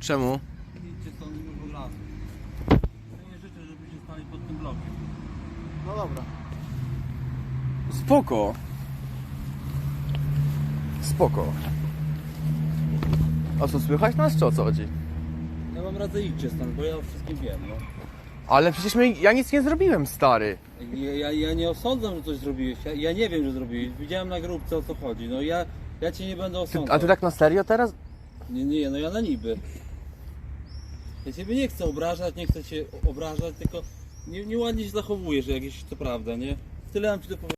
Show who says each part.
Speaker 1: Czemu?
Speaker 2: Idźcie stąd już od razu. Ja nie życzę, żebyście stali pod tym blokiem.
Speaker 3: No dobra.
Speaker 1: Spoko. Spoko. A co, słychać nas, czy o co chodzi?
Speaker 2: Ja wam radzę idźcie stąd, bo ja o wszystkim wiem, no.
Speaker 1: Ale przecież my, ja nic nie zrobiłem, stary.
Speaker 2: Ja, ja, ja nie osądzam, że coś zrobiłeś. Ja, ja nie wiem, że zrobiłeś. Widziałem na grupce o co chodzi. No ja, ja cię nie będę
Speaker 1: Ty,
Speaker 2: osądzał.
Speaker 1: a ty tak na serio teraz?
Speaker 2: Nie, nie, no ja na niby. Ja ciebie nie chcę obrażać, nie chcę cię obrażać, tylko nie, nieładnie się zachowujesz, jakieś to prawda, nie? Tyle mam ci do powiedzenia.